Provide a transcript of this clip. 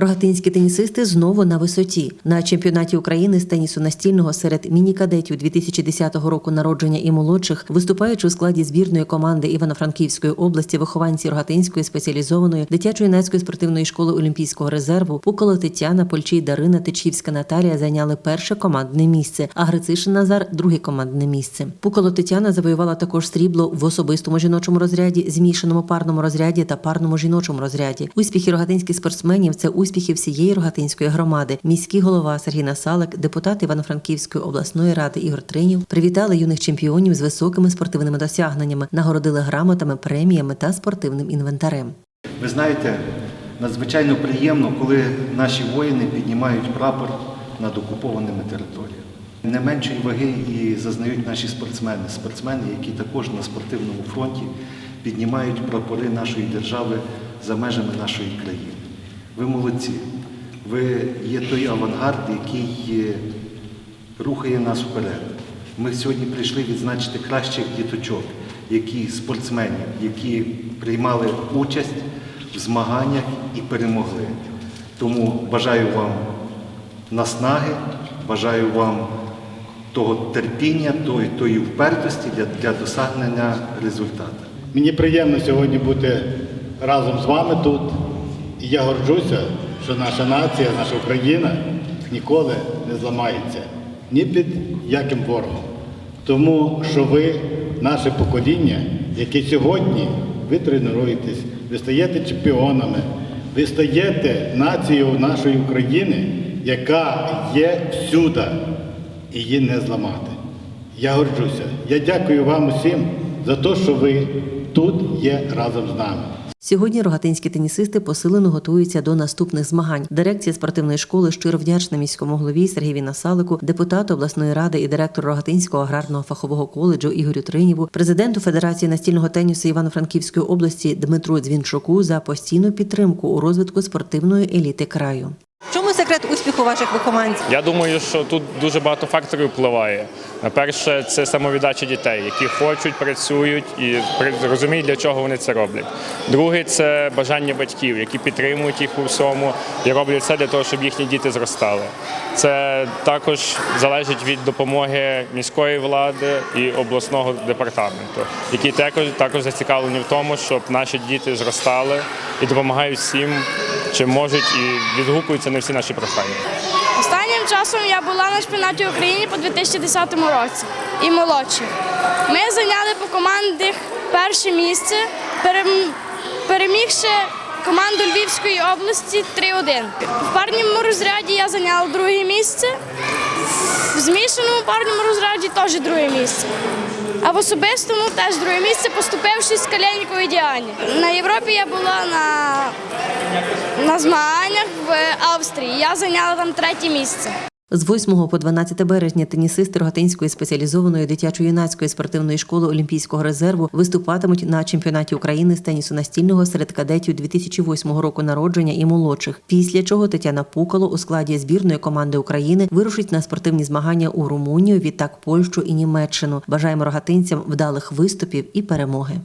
Рогатинські тенісисти знову на висоті. На чемпіонаті України з тенісу настільного серед міні-кадетів 2010 року народження і молодших, виступаючи у складі збірної команди Івано-Франківської області, вихованці Рогатинської спеціалізованої дитячо-юнацької спортивної школи Олімпійського резерву Пукало Тетяна, Польчій Дарина, Тичівська Наталія зайняли перше командне місце, а Грицишин Назар друге командне місце. Пукало Тетяна завоювала також срібло в особистому жіночому розряді, змішаному парному розряді та парному жіночому розряді. Успіхи рогатинських спортсменів це успіхи всієї рогатинської громади. Міський голова Сергій Насалик, депутат Івано-Франківської обласної ради Ігор Тринів привітали юних чемпіонів з високими спортивними досягненнями, нагородили грамотами, преміями та спортивним інвентарем. Ви знаєте, надзвичайно приємно, коли наші воїни піднімають прапор над окупованими територіями. Не меншої ваги і зазнають наші спортсмени, спортсмени, які також на спортивному фронті піднімають прапори нашої держави за межами нашої країни. Ви молодці. Ви є той авангард, який е, рухає нас вперед. Ми сьогодні прийшли відзначити кращих діточок, які спортсменів, які приймали участь в змаганнях і перемогли. Тому бажаю вам наснаги, бажаю вам того терпіння, тої, тої впертості для, для досягнення результату. Мені приємно сьогодні бути разом з вами тут. І я горджуся, що наша нація, наша Україна ніколи не зламається ні під яким ворогом. Тому що ви, наше покоління, яке сьогодні ви тренуєтесь, ви стаєте чемпіонами, ви стаєте нацією нашої України, яка є всюди, і її не зламати. Я горджуся. Я дякую вам усім за те, що ви тут є разом з нами. Сьогодні рогатинські тенісисти посилено готуються до наступних змагань. Дирекція спортивної школи щиро вдячна міському голові Сергію Насалику, депутату обласної ради і директору Рогатинського аграрного фахового коледжу Ігорю Тринєву, президенту Федерації настільного тенісу Івано-Франківської області Дмитру Дзвінчуку за постійну підтримку у розвитку спортивної еліти краю. Секрет успіху ваших вихованців? Я думаю, що тут дуже багато факторів впливає. Перше, це самовіддача дітей, які хочуть, працюють і розуміють, для чого вони це роблять. Друге це бажання батьків, які підтримують їх у всьому і роблять все для того, щоб їхні діти зростали. Це також залежить від допомоги міської влади і обласного департаменту, які також також зацікавлені в тому, щоб наші діти зростали і допомагають всім, чим можуть, і відгукуються на всі наші прохання. Останнім часом я була на чемпіонаті України по 2010 році і молодших. Ми зайняли по командах перше місце, перемігши команду Львівської області 3-1. В парному розряді я зайняла друге місце, в змішаному парному розряді теж друге місце. А в особистому теж друге місце, поступившись з Калєнікової Діані. На Європі я була на на змаганнях в Австрії. Я зайняла там третє місце. З 8 по 12 березня тенісисти Рогатинської спеціалізованої дитячо-юнацької спортивної школи Олімпійського резерву виступатимуть на чемпіонаті України з тенісу настільного серед кадетів 2008 року народження і молодших. Після чого Тетяна Пукало у складі збірної команди України вирушить на спортивні змагання у Румунію, відтак Польщу і Німеччину. Бажаємо рогатинцям вдалих виступів і перемоги.